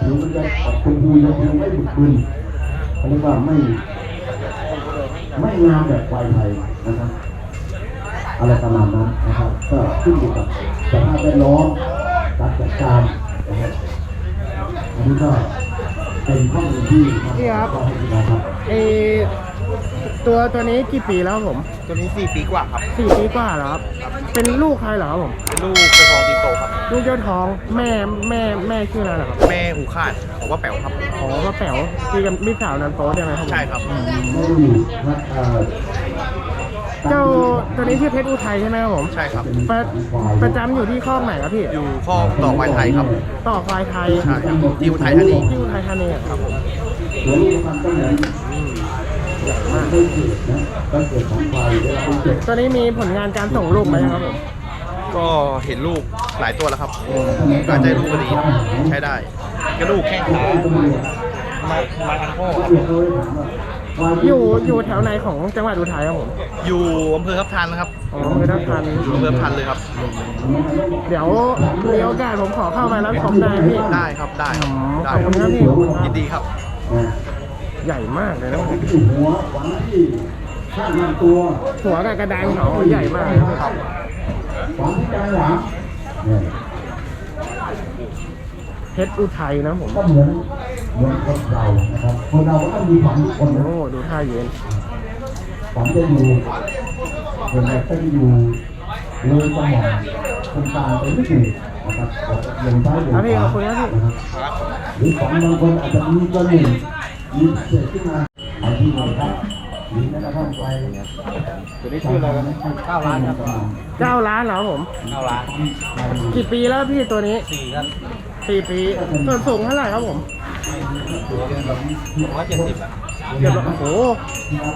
ผิวมันจะออกชมพูจะผิวไม่บึกบึนเขาเรียกว่าไม่ไม่งามแบบควายไทยนะครับอะไรประมาณนั้นนะครับ ก็ขึ้นอยู่กับสภาพแวดล้อมการจัดการนะครับอันนี้ก็เป็นข้อมูลที่มาพี่ครับก็ให้พี่น้องครับไอ ตัวตัวนี้กี่ปีแล้วครับผมตัวนี้สี่ปีกว่าครับ สี่ปีกว่าแล้วครับ เป็นลูกใครเหรอครับผม เป็นลูกกระทองตีโตครับ ลูกเจ้าทองแม่แม่แม่ชื่ออะไรเหรอครับแม่หูขาดผมว่าแป๋วครับ อ๋อป้าแป๋วที่กันพี่สาวนันโต๊ะใช่ไหมครับผมใช่ครับไม่ได้อยู่นะเอ่อเจ้าตัวนี้ชื่อเพชรอุทัยใช่ไหมครับผมใช่ครับ ประประจำอยู่ที่คอกไหนครับพี่อยู่ข้อต่อควายไทยครับ ต่อควายไทยใช่ครับที่อุทัยธานี ที่อุทัยธานีครับผมสว ต้นเกิดนะต้นเกิดของควายเวลาต้นเกิดตัวนี้มีผลงานการส่งลูกไหมครับผม ก็เห็นลูกหลายตัวแล้วครับการใจลูกก็ดีใช้ได้ กระดูกแข้งขามามาทางพ่อเดี๋ยวเขาเลยถามว่าควายอยู่อยู่แถวไหนของจังหวัดอุทัยครับผม อยู่อำเภอทับทันนะครับอ๋ออำเภอทับทันอยู่อำเภอทับทันเลยครับ เดี๋ยวมีโอกาสผมขอเข้าไปรับชมได้ไหมพี่ ได้ครับ ได้ครับ ได้ขอบคุณครับพี่ยินดีครับนะ ใหญ่มากเลยนะผมที่หัวหวังที่ข้างลำตัวหัวกับกระดานเขาใหญ่มากเลยนะครับหวังที่กลางหลังเนี่ยเพชรอุทัยนะผมก็เหมือนเหมือนคนเรานะครับคนเราก็ต้องมีฝันทุกคนนะโอ้ดูท่ายืนฝันจะอยู่คนเราต้องอยู่เลยสมองคนกลางไปไม่ถึงนะครับลงซ้ายลงครับขพี่ขวาอบคุณครับพี่นะครับหรือฝันบางคนอาจจะมีกระ หนึ่งมีเศษขึ้นมาเอาที่ไหนครับหรือแม้กระทั่งไปตัวนี้ชื่ออะไรกันเก้าล้านครับเก้าล้านเหรอผมเก้าล้านกี่ปีแล้วพี่ตัวนี้สี่ครับสี่ปีส่วนสูงเท่าไหร่ครับผมผมว่าเจ็ดสิบอะเกือบโอ้โห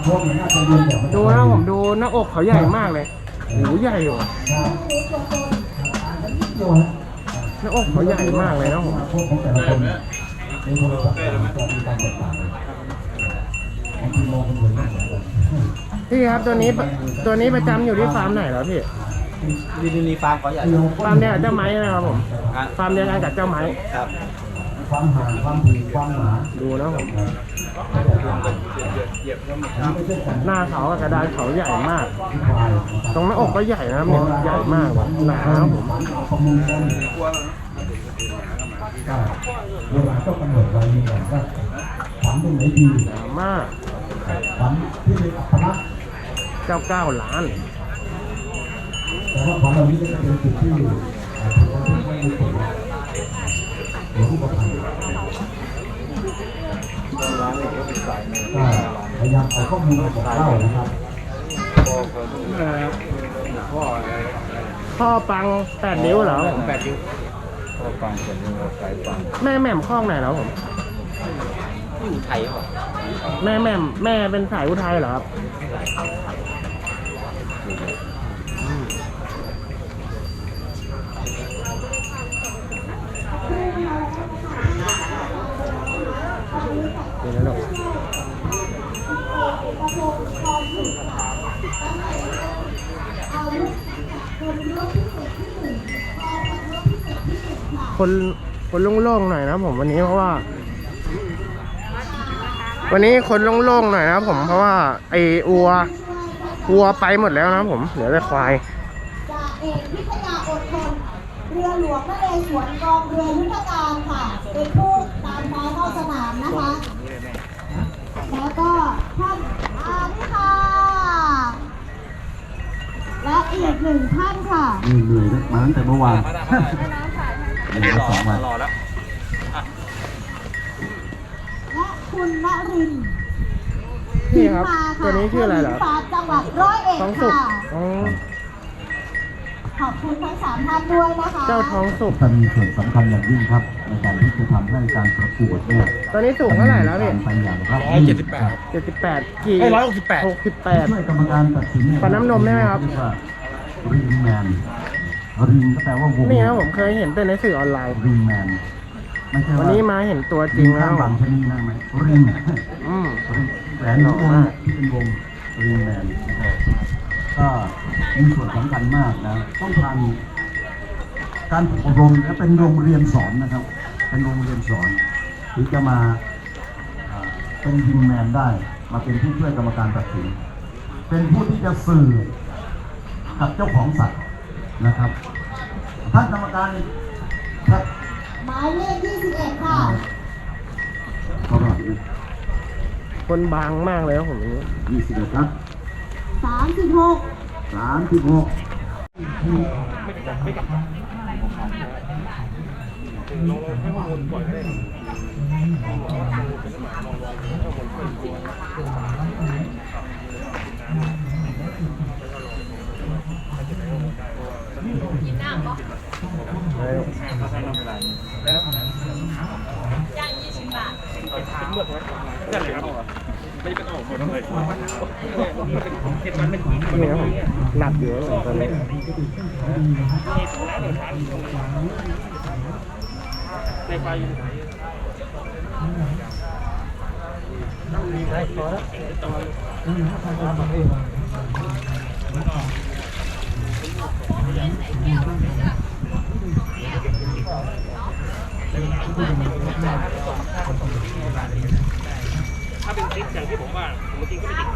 พวกมันน่าจะเรียนแบบดูนะผมดูหน้าอกเขาใหญ่มากเลยโอ้โหใหญ่อยู่หน้าอกเขาใหญ่มากเลยนะผม พวกของแต่ละคนในโทรศัพท์จะมีการแตกต่างบางทีมองเป็นเหมือนกันพี่ครับตัวนี้ตัวนี้ประจำอยู่ที่ฟาร์มไหนแล้วพี่ดีดีรีฟาร์มเขาใหญ่ฟาร์มเดียวกับเจ้าไม้นะครับผมฟาร์มเดียวกันกับเจ้าไม้ครับความห่างความถี่ความหนาดูนะผมไม่ใช่สัญหน้าเขากับกระดานเขาใหญ่มากญาณตรงหน้าอกก็ใหญ่นะครับเนี่ยใหญ่มากหนาครับผมประมูลกันก็เวลาต้อง กำหนดไว้นี่ก่อนว่าฝันตรงไหนดีหนามากฝันที่เป็นอัปลักษณ์เจ้าเก้าล้าน แต่ว่าของเรานี้ก็จะเป็นจุดที่อาจจะไม่ได้ผลหรือที่ประพันธ์ก็พยายามเอาข้อมูลมาบอกเล่านะครับพ่อปังแปดนิ้วเหรอผมแปดนิ้ว พอฟังเสียงสายฟังแม่แหม่มคล้องไหนแล้วผมอยู่ไทยหรอแม่แหม่มแม่เป็นสายอุทัยเหรอครับเป็นแล้วหรอ คนคนโล่งๆหน่อยนะผมวันนี้เพราะว่า วันนี้คนโล่งๆหน่อยนะครับผมเพราะว่าไอ้อัววัวไปหมดแล้วนะครับผมเหลือแต่ควายจ่าเอกวิทยาอดทนเรือหลวงนเรศวรกองเรือยุทธการค่ะเป็นผู้ตามมาเข้าสนามนะคะ แล้วก็ท่านอานี่ค่ะ และอีกหนึ่งท่านค่ะนี่เหนื่อยนะมาตั้งแต่เมื่อวาน เหนื่อยมาสองวันรอแล้วและคุณนรินทร์นี่ครับมาค่ะตัวนี้ชื่ออะไรเหรอผู้ปราบจังหวัดร้อยเอ็ดทองสุกค่ะ อ๋อขอบคุณทั้งสามท่านด้วยนะคะเจ้าทองสุก จะมีส่วนสำคัญอย่างยิ่งครับ ในการที่จะทำให้การประกวดเนี่ยตัวนี้สูงเท่าไหร่แล้วพี่ ไปอย่างรับร้อยเจ็ดสิบแปดเจ็ดสิบแปดกี่เอ้ย168หกสิบแปด ช่วยกรรมการตัดสินเยฟันน้ำนมได้ไหมครับเยกว่าริงแมน ริงก็แปลว่าวงนี่นะผมเคยเห็นแต่ในสื่อออนไลน์ ริงแมนไม่ใช่วันว่านี้มาเห็นตัวจริงแล้วข้างหลังชะนีได้ไหมริงอืม แหวนนิ้วโป้งที่เป็นวงริงแมนนะครับก็มีส่วนสำคัญมากนะต้องผ่านการอบรมและเป็นโรงเรียนสอนนะครับ เป็นโรงเรียนสอนถึงจะมาอ่าเป็นยิงแมนได้ มาเป็นผู้ช่วยกรรมการตัดสินเป็นผู้ที่จะสื่อกับเจ้าของสัตว์ นะครับ ท่านกรรมการครับหมายเลข21 ค่ะขอรับคนบางมากเลยครับผมอย่างนี้ยี่สิบเอ็ดครับ36 สามสิบหก นี่ครับผมหนักอยู่ครับผมตอนนี้ ถ้าเป็นคลิปอย่างที่ผมว่าผมจริงก็ไม่จริง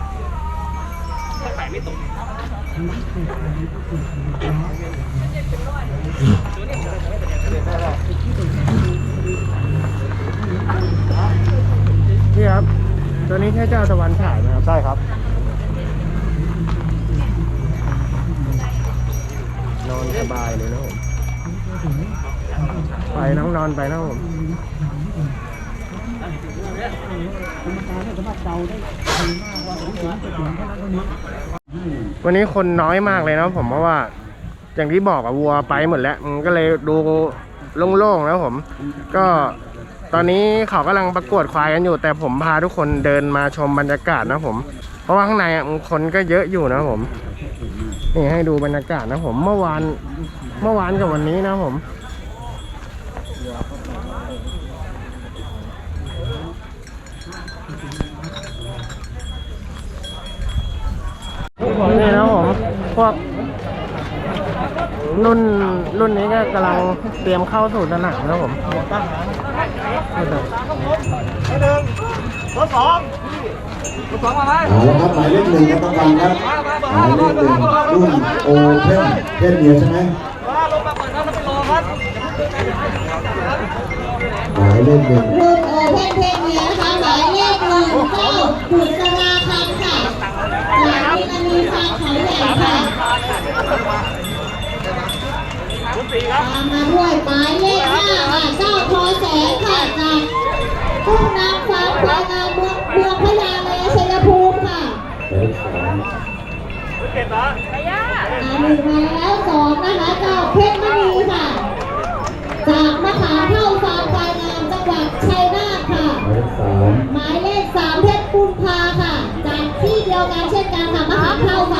ถ้าแปะไม่ตรงพี่ครับ ตัวนี้ใช่เจ้าตะวันฉายไหมครับ ใช่ครับ บายเลยนะผมไปน้องนอนไปนะผมวันนี้คนน้อยมากเลยนะผมเพราะว่า อย่างที่บอกอะวัวไปหมดแล้วมันก็เลยดูโล่งๆแล้วผม ก็ตอนนี้เขากำลังประกวดควายกันอยู่ แต่ผมพาทุกคนเดินมาชมบรรยากาศนะผม เพราะว่าข้างในคนก็เยอะอยู่นะผมนี่ให้ดูบรรยากาศนะผมเมื่อวาน เมื่อวานกับวันนี้นะผมนี่นะผมพวกรุ่นรุ่นนี้ก็กำลังเตรียมเข้าสู่สนามนะผมเอาละครับหมายเลขหนึ่งครับต้องการครับหมายเลขหนึ่งรุ่นโอเพนเพนเดียใช่ไหม หมายเลขหนึ่งรุ่นโอเพนเพนเนียนะคะหมายเลขหนึ่งเจ้าบุษราคำค่ะจากมินามีฟาร์มเขาใหญ่ค่ะตามมาด้วยหมายเลขห้าค่ะเจ้าทอแสงค่ะจากทุ่งน้ำฟาร์มพายงานเมืองเมืองพญาเลชัยภูมิค่ะหมายเลขสองอ่าหนึ่งมาแล้วสองนะคะเจ้าเพชรมณี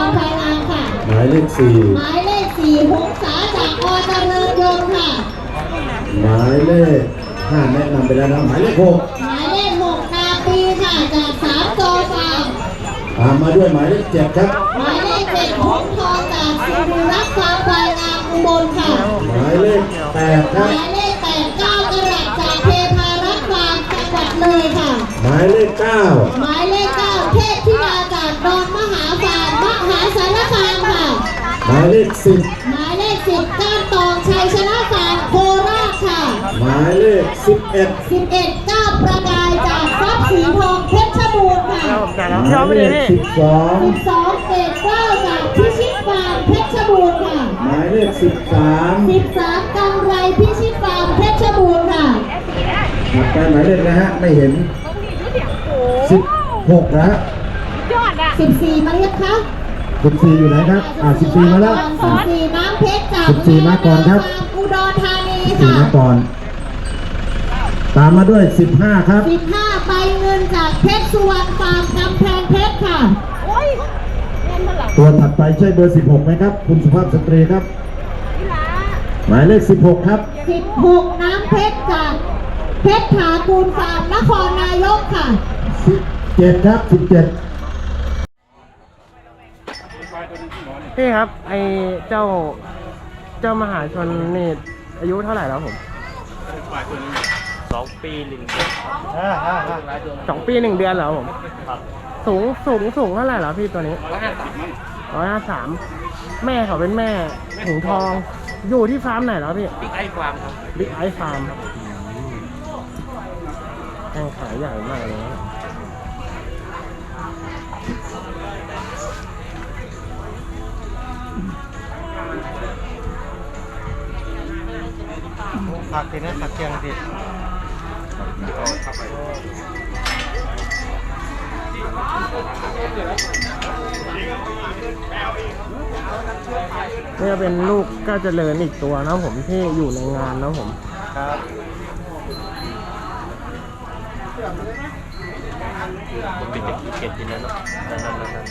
หาเท่าฟาร์มพายงานค่ะ หมายเลขสี่หมายเลขสี่หงษาจากอเจริญยนต์ค่ะ หมายเลขห้าแนะนำไปแล้วนะหมายเลขหกหมายเลขหกนาปีค่ะจากสามโจฟาร์มตามมาด้วยหมายเลขเจ็ดครับ หมายเลขเจ็ดหงทองจากสิริรักษ์ฟาร์มพายงานอุบลค่ะ หมายเลขแปดคหรับ มายเลขแปดเก้ากระดักจากเทพารักษ์ฟาร์มจังหวัดเลยค่ะ หมายเลขเก้าหม มายเลขสิบหมายเลขสิบก้านตองชัยชนะฟาร์มโคราชค่ะ หมายเลขสิบเอ็ดสิบเอ็ดก้าวประกายจากทรัพย์สีทองเพชรบูรณ์ค่ะแต่หแล้วมายยอมไปเลเลยขพี่สิบสองสิบสองเกตเก้าจากพิชิตฟาร์มเพชรบูรณ์ค่ะหมายเลขสิบสามสิบสามกำไรพิชิตฟาร์มเพชรบูรณ์ค่ะ ถัดไปหมายเลขนะฮะไม่เห็นสิบหกนะฮะสิบสี่มาเรียกคะ สิบสี่อยู่ไหนครับ อ่าสิบสี่มาแล้วสิบสี่น้ำเพชรจากสิบสี่มาก่อนครับอุดรธานีสิบสี่ค่ะมาก่อน ตามมาด้วยสิบห้าครับสิบห้าไปเงินจากเพชรสุวรรณฟาร์มกำแพงเพชรค่ะตัวถัดไปใช่เบอร์สิบหกไหมครับ คุณสุภาพสตรีครับ หมายเลขสิบหกครับสิบหกน้ำเพชรจากเพชรถากูลฟาร์มนครนายกค่ะสิบเจ็ดครับสิบเจ็ด พี่ครับ ไอเจ้าเจ้ามหาชนนี่อายุเท่าไหร่แล้วผมฝ่ายตัวนี้สองปีหนึ่งเดือนสองปีหนึ่งเดือนเหรอผม ครับสูงสูงสูงเท่าไหร่เหรอพี่ตัวนี้ร้อยห้าสิบร้อยห้าสามแม่เขาเป็นแม่ถุงทอง อยู่ที่ฟาร์มไหนเหรอพี่บิ๊กไอความครับบิ๊กไอฟาร์มแข่งขายใหญ่มากเลย ผักทีนะผักเคียงทีนี่ก็เป็นลูกก็เจริญอีกตัวนะผมที่อยู่ในงานนะผมครับผมเป็นเด็กเก็ตจริงนะเนาะนั่นนั่นนั่นนั่น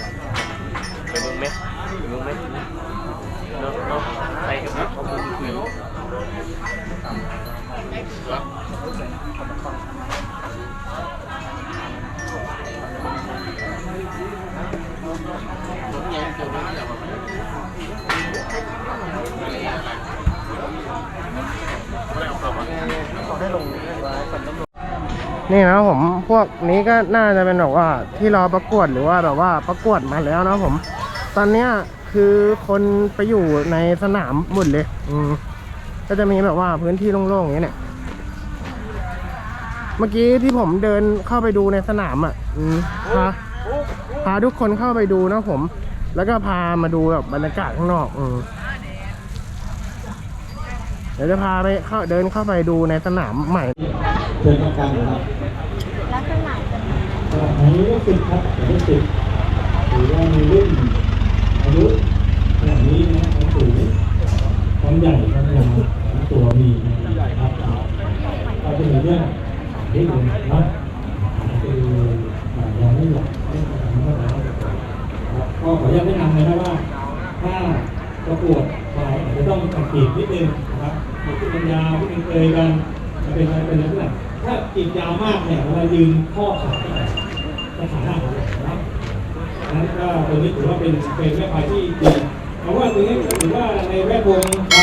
ไปเมืองเม็ดไปเมืองเม็ดเนาะเนาะไปกับเขาคุยคุย นี่นะผมพวกนี้ก็น่าจะเป็นแบบว่าที่รอประกวดหรือว่าแบบว่าประกวดมาแล้วนะผม ตอนเนี้ยคือคนไปอยู่ในสนามหมดเลย อืม ก็จะมีแบบว่าพื้นที่โล่งๆอย่างเงี้ยเนี่ย เมื่อกี้ที่ผมเดินเข้าไปดูในสนามอะอืมพาพาทุกคนเข้าไปดูนะผม แล้วก็พามาดูแบบบรรยากาศข้างนอก อืมเดี๋ยวจะพาไปเข้าเดินเข้าไปดูในสนามใหม่เชิญทางการครับอันนี้ก็สิบครับอันนี้สิบถือว่ามีรุ่นอายุขนาดนี้นะความสูง ความใหญ่ความยาวของตัวมีนะครับก็จะมีเรื่องนิดหนึ่งนะคือยังไม่หลับไม่ทำไม่ได้ครับก็ขออนุญาตแนะนำนะครับว่าถ้าประกวดควายอาจจะต้องสังเกตนิดนึงนะครับที่มันยาวที่มันเคยกันมันเป็นอะไรเป็นลักษณะถ้ากีดยาวมากเนี่ยเวลายืนข้อขาจะขาหน้าเลยนะครับนั้นก็ตัวนี้ถือว่าเป็นเป็นแม่พายที่ดี เพราะว่าตัวนี้ถือว่าในแวดวงก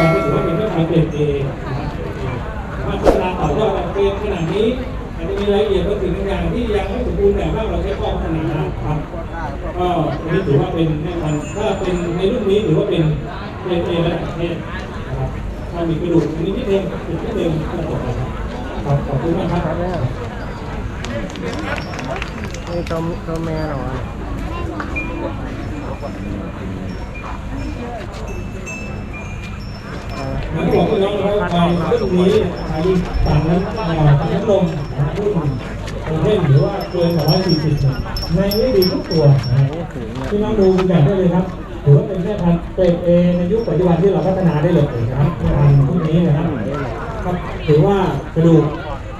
ารที่ปฏิบัติก็ถือว่าเป็นแม่พายเกรดเอนะครับว่าพัฒนาต่อยอดเกรดขนาดนี้อาจจะมีรายละเอียดบางสิ่งบางอย่างที่ยังไม่สมบูรณ์แบบมากเราใช้ข้อพัฒนาครับก็อันนี้ถือว่าเป็นแม่พันถ้าเป็นในรุ่นนี้ถือว่าเป็นเป็นเอและประเทศนะครับถ้ามีกระดูกอันนี้นิดเดียวนิดเดียวก็จบแล้วครับครับขอบคุณมากครับนี่ตัวตัวแม่เหรอ นบอกพี่น้องนะครับในรุ่นนี้ใช้ต่างนั้นต่างน้ำลมรุ่นโอเพ่นหรือว่าเกิน240ในไม่ดีทุกตัวนะครับพี่น้องดูเป็นแบบได้เลยครับถือว่าเป็นแม่พันธุ์เกรดเอในยุคปัจจุบันที่เราพัฒนาได้เลยนะครับแม่พันธุ์พวกนี้นะครับครับถือว่ากระดูก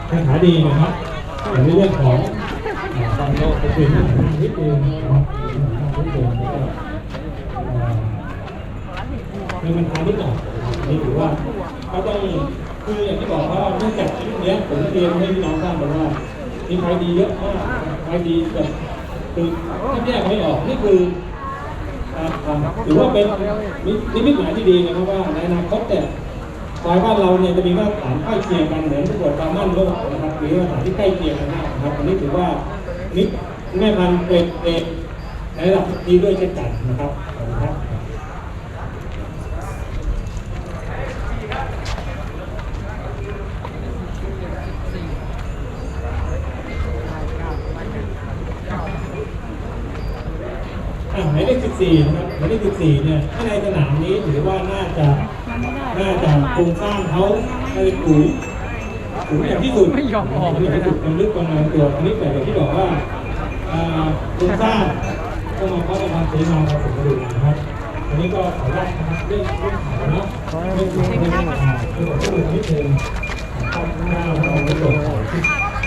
แข้งขาดีนะครับในเรื่องของฟันโลกเป็นนิดนึงนะครับนิดนึงแล้วก็ ในมันทานนิดหน่อยนี่ถือว่าก็ต้องคืออย่างที่บอกว่าเนื่องจากชีวิตเนี้ยผมเรียนให้พี่น้องทราบว่ามีใครดีเยอะมากใครดีแบบคือแยกไม่ออกนี่คือถือว่าเป็นนิมิตหมายที่ดีนะครับว่าในอนาคตเนี่ยควายบ้านเราเนี่ยจะมีมาตรฐานใกล้เคียงกันเหมือนประกวดความมั่นโลกนะครับมีมาตรฐานที่ใกล้เคียงกันมากนะครับอันนี้ถือว่านี่แม่พันธุ์เป็นเอในระดับดีด้วยเช่นกันนะครับขอบคุณครับอะหมายเลข 14นะครับหมายเลข14เนี่ยถ้าในสนามนี้ถือว่าน่าจะน่าจะโครงสร้างเขาในสูงสูงอย่างที่สุดไม่ยอมออกเลยนะมันลึกประมาณตัวอันนี้แต่อย่างที่บอกว่าอ่าโครงสร้างก็มาเพราะความสวยงามของผมดูนะครับอันนี้ก็ขออนุญาตนะครับเรื่องเรื่องขาวเนาะเรื่องเรื่องเรื่องขาวคือผมพูดนิดนึงข้าวหน้าเราไม่ตกที่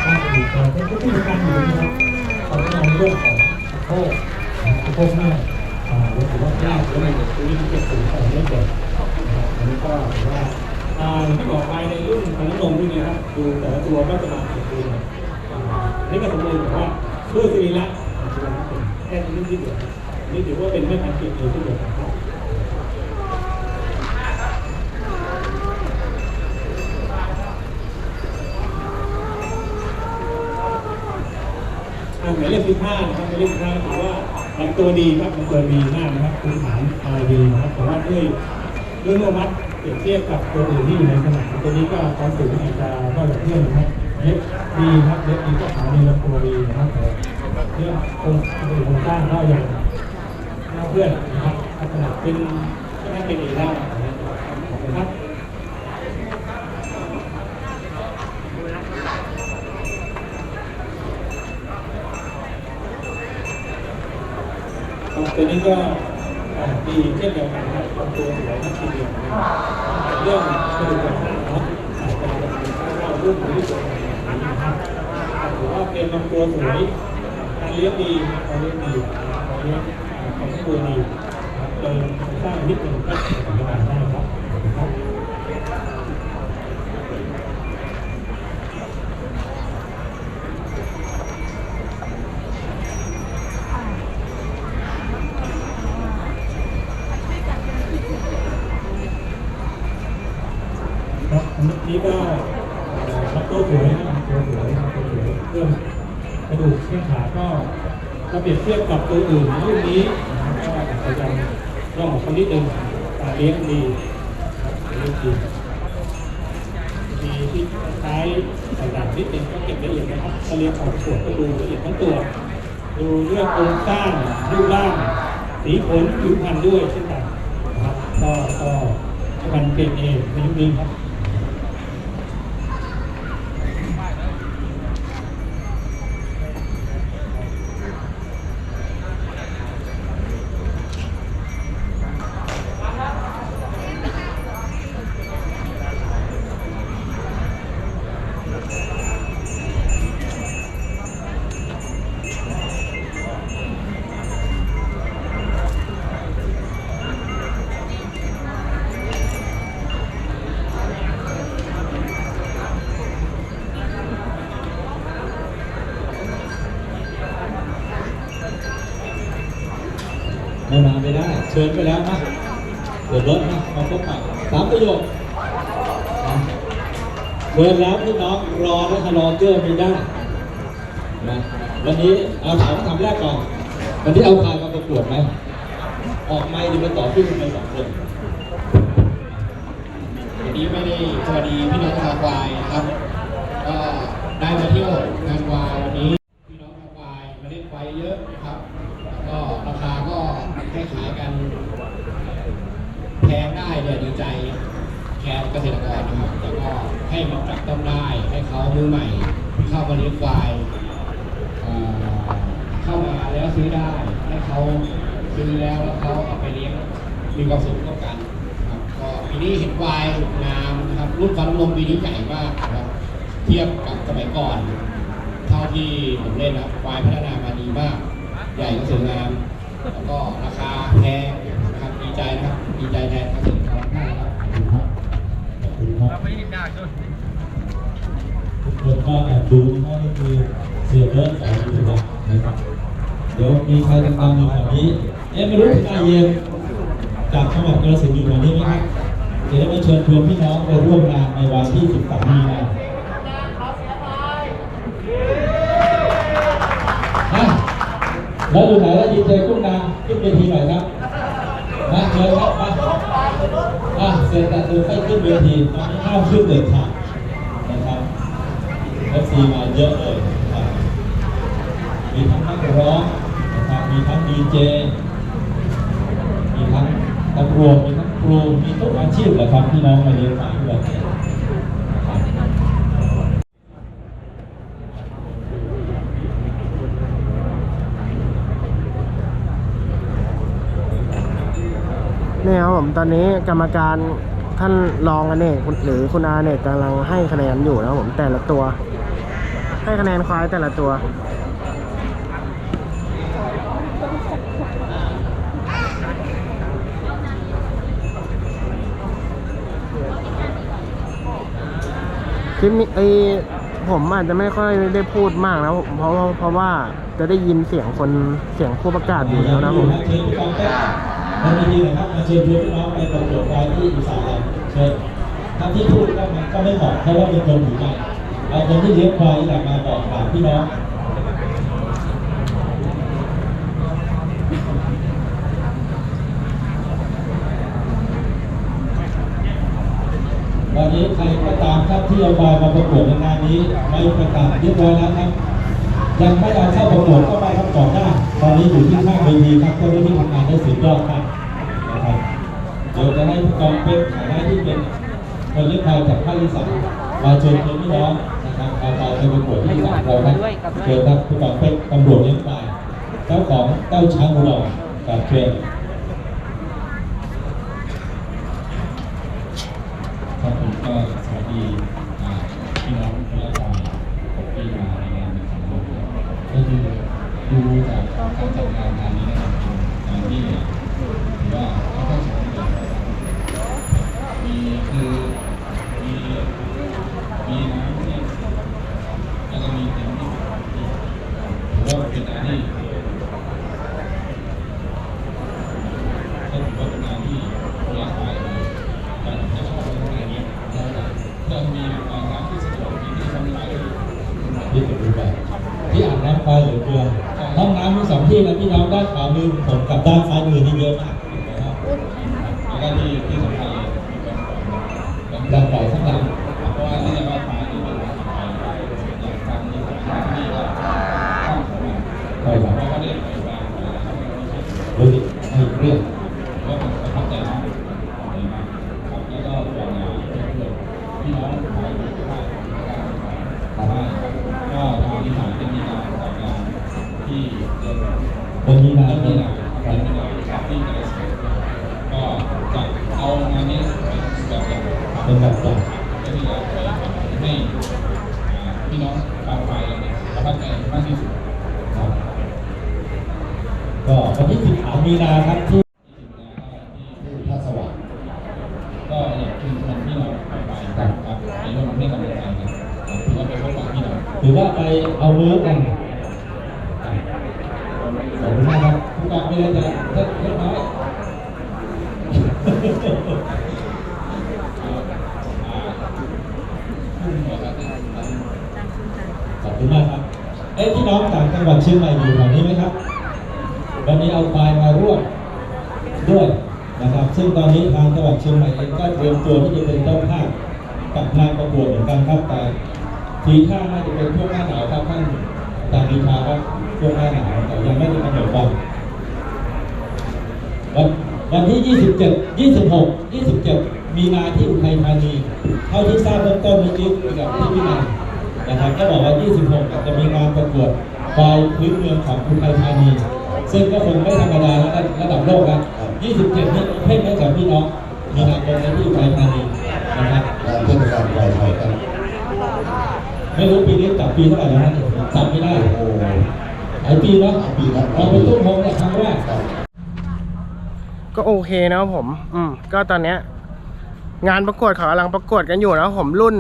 ข้าวดีแต่ก็ที่มีการอยู่นะครับขอแนะนำเรื่องของสะโพกสะโพกหน้า รถถือว่าง่ายด้วยซื้อที่เก็บสูงของรถเกิดนะครัอันนี้ก็ถือว่าอ่าที่บอกไปในรุ่นของน้ำนมด้วยนะครับดูแต่ละตัวก็จะมาเป็นตัวนี่ก็สมบูต่ว่าเพื่อสรีละแค่นี้นิดเดียวนี่ถือว่าเป็นแม่พันธุ์เก็บเลยที่เดียวกันคหมายเลขสิบห้านะครับหมายเลขสิบห้าถือว่า ลำตัวดีครับลำตัวดีมากนะครับพื้นฐานอะไรดีนะครับแต่ว่าด้วยเรื่องวัดเปรียบเทียบกับตัวอื่นที่อยู่ในสนามตัวนี้ก็ความสูงอาจจะก็แบบเพื่อนนะครับเล็บดีครับเล็บดีก็ขาวดีลำตัวดีนะครับเรื่องโครงโครงสร้างก็ยังน่าเพื่อนนะครับลักษณะเป็นก็น่เป็นอีกแล้วนะครับขอบคุณครับ ครับ ตัวนี้ก็ดีเช่นเดียวกันครับลำตัวสวยทั้งทีเดียวเรื่องกระดูกสันหลังเนาะอาจจะเป็นข้าวรุ่นที่สวยงามนะครับถือว่าเป็นลำตัวสวยการเลี้ยงดีการเลี้ยงดีการเลี้ยงของตัวดีเติมสร้างนิดหนึ่งก็สามารถได้ครับ ระดูกแข้งขาก็ถ้าเปรียบเทียบกับตัวอื่นรุ่นนี้ก็อาจจะยังย่อออกมานิดนึงการเลี้ยงดีเลี้ยงดีดีที่ใช้ต่างๆนิดนึงก็เก็บละเอียดนะครับถ้าเลี้ยงของสวยก็ดูละเอียดทั้งตัว ดูเรื่องโครงสร้างรูปร่างสีขนผิวพรรณด้วยเช่นกันนะครับก็ก็มันเป็นเองในยุคนี้ครับ ไม่มาไม่ได้ เชิญไปแล้วนะเดี๋ยวรถนะมาพบใหม่สามประโยคนะเชิญแล้วพี่น้องรอและรอเกอร์ไม่ได้นะวันนี้เอาถามคำแรกก่อนวันนี้เอาใครมาประกวดไหมออกไม่ดีมาต่อขึ้นกันไปสองคนวันนี้ไม่ได้สวัสดีพี่น้องชาวควายนะครับก็ได้มาเที่ยวงานควายวันนี้พี่น้องชาวควายมาเล่นควายเยอะนะครับแล้วก็ราคาก็ให้ขายกันแพงได้เนี่ยดีใจแทนเกษตรกรนะครับแล้วก็ให้มาจับ ต้องได้ให้เขามือใหม่ที่เข้ามาเลี้ยงควายเข้ามาแล้วซื้อได้ให้เขาซื้อแล้วแล้วเขาเอาไปเลี้ยงมีความสุขร่วมกันครับก็ปีนี้เห็นควายงามนะครับรุ่นฟันลมปีนี้ใหญ่มากนะครับเทียบกับสมัยก่อน เท่าที่ผมเล่นนะควายพัฒนามาดีมาก ใหญ่ก็สวยงามแล้วก็ราคาแพงนะครับดีใจนะครับดีใจแทนเกษตรกรมานครับเราไม่ได้ด่าจนทุกค คนก็แอบดูนะครับนี่คือเสียเบิร์ดสองตัวนะครับ เดี๋ยวมีใครตามอยู่แถวนี้เอ๊ะไม่รู้ถึงนายเย็นจากจังหวัดกาฬสินธุ์อยู่แถวนี้ไหมครับเดี๋ยวมาเชิญชวนพี่น้องไปร่วมงานในวันที่ 13 มีนาแล้วอยู่ไหนแล้วดีเจกุ้งนางขึ้นเวทีหน่อยครับมาเชิญครับมาเสร็จแต่ตัวให้ขึ้นเวทีตอนนี้ห้ามขึ้นเด็ดขาด เอฟซีมาเยอะเลยนะครับมีทั้งนักร้องนะครับมีทั้งดีเจ มีทั้งตำรวจมีทั้งครู มีทุกอาชีพแหละครับที่น้องมาเรียนฝ่ายด้วยนะครับนี่ครับผมตอนนี้กรรมการท่านรองอเนกหรือคุณอาเนกกำลังให้คะแนนอยู่นะครับผมแต่ละตัว ให้คะแนนควายแต่ละตัว คลิปนี้ไอผมอาจจะไม่ค่อยได้พูดมากนะเพราะเพราะว่าจะได้ยินเสียงคนเสียงผู้ประกาศอยู่แล้วนะผมเชิญพี่น้องได้มาดีๆนะครับมาเชิญพี่น้องไปประกวดควายที่อีสานเราเชิญถ้าที่พูดก็มันก็ไม่เหมาะเพราะว่าเป็นคนหูใหม่ เราคนที่เลี้ยงควายอยากมาบอกฝากพี่น้องวันนี้ใครก็ตามครับที่เอาควายมาประกวดในงานนี้ไม่ประกาศเรียบร้อยแล้วครับ ยังไม่เอาเข้าประกวดก็ไปครับก่อนหน้าตอนนี้อยู่ที่ข้างเวทีครับก็ได้ที่ทำงานได้สุดยอดครับนะครับเดี๋ยวจะให้กองเป็นฐายได้ที่เป็นคนเลี้ยงควายจากภาคอีสานมาชวนเพื่อนพี่น้อง นะครับเคยไปประกวดที่สามเราครับเชิญครับผู้กองเป็นตำรวจเลี้ยงควายเจ้าของเต้าช้างอุดรกับเชิญ ครับผมก็สวัสดีอ่าพี่น้องพี่น้องผมที่มาในงานในสังคมก็คือดูจากการจัดงานงานนี้นะครับงานที่ถือว่าค่อนข้างสมบูรณ์มีคือมีมีน้ำที่แล้วก็มีเต็มที่ถือว่าเป็นงานที่ก็ถือว่าเป็นงานที่หลากหลายเลย การจะชอบเรื่องอะไรนี้จะมีความรักที่สะดวกที่ทำหลายที่เป็นรูปแบบที่อ่างน้ำควาย เลือเกินห้องน้ำมีสองที่นะพี่น้องด้านขวามือผมกับด้านซ้ายมือนี่เยอะมากนะครับแล้วก็ที่ที่สำคัญเลยด้านขวาข้างหลังเพราะว่าที่จะมาขวานี่เป็นทางไปอย่างทางนี้ที่ก็ข้ามเข้ามาใช่ครับแล้วก็ได้ไปบ้างเรื่องให้เรื่องก็เป็นประทับใจมาก ครับแล้วก็แบ่งงานเพื่อนพี่น้องขายอยู่ที่บ้านก็ทางที่ฐานจะมีการจัดงานที่เดือนเป็นมีนาเป็นมีนาเป็นมีนาครับที่กาฬสินธุ์ก็จะเอางานนี้แบบอย่างเป็ นแบบอย่างก็ที่จะไปให้พี่น้องชาวไทยเนี่ยประทับใจมากที่สุดครับก็วันที่13มีนาครับที่ที่ท่าสว่างก็อยากชุมชวนพี่น้องไปไปครับครับไปร่วมให้กำลังใจกันถือว่าไปพบปะพี่น้องถือว่าไปเอามือกันขอบคุณมากครับผู้กองไม่ได้จะเล็กเล็กน้อยขอบคุณมากครับ เอ๊ะพี่น้องจากจังหวัดเชียงใหม่อยู่แถวนี้ไหมครับ วันนี้เอาควายมาร่วม ด้วยนะครับซึ่งตอนนี้ทางจังหวัดเชียงใหม่เองก็เตรียมตัวที่จะเป็นเจ้าภาพ กับงานประกวดเหมือนกันครับแต่ทีท่าน่าจะเป็นช่วงหน้าหนาวครับท่านอาจารย์ดีชาครับช่วงหน้าหนาวแต่ยังไม่ได้กำหนดวันวันวันที่ 27 26 27 มีนาที่อุทัยธานีเท่าที่ทราบเบื้องต้นเมื่อกี้คุยกับที่พี่นันนะครับก็บอกว่า 26อาจจะมีงานประกวดควายพื้นเมืองของอุทัยธานี ซึ่งก็คงไม่ธรรมดาแล้วระดับโลกนะ27 นี่เพ่งให้กับพี่น้องมีนาคมในที่อุทัยธานี นะครับการเทศกาลไวไทยกันไม่รู้ปีนี้จับปีเท่าไหร่แล้วนะจำไม่ได้โอ้หลายปีเนาะหลายปีครับเราเป็นตุ้มโฮมเนี่ยครั้งแรกก็โอเคนะครับผม อืม ก็ตอนเนี้ย งานประกวดเขากำลังประกวดกันอยู่นะครับผมรุ่น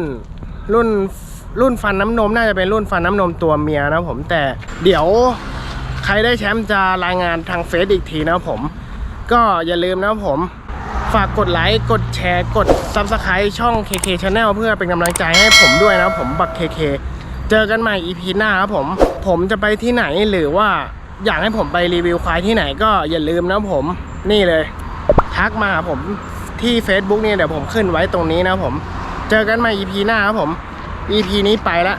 รุ่นรุ่นฟันน้ำนมน่าจะเป็นรุ่นฟันน้ำนมตัวเมียนะครับผมแต่เดี๋ยวใครได้แชมป์จะรายงานทางเฟซอีกทีนะครับผม ก็อย่าลืมนะครับผม ฝากกดไลค์ กดแชร์ กด Subscribe ช่อง KK Channel เพื่อเป็นกำลังใจให้ผมด้วยนะผมบัก KK เจอกันใหม่ EP หน้าครับผม ผมจะไปที่ไหนหรือว่าอยากให้ผมไปรีวิวควายที่ไหนก็อย่าลืมนะผมนี่เลย ทักมาผมที่ Facebook เนี่ยเดี๋ยวผมขึ้นไว้ตรงนี้นะผม เจอกันใหม่ EP หน้าครับผม EP นี้ไปละ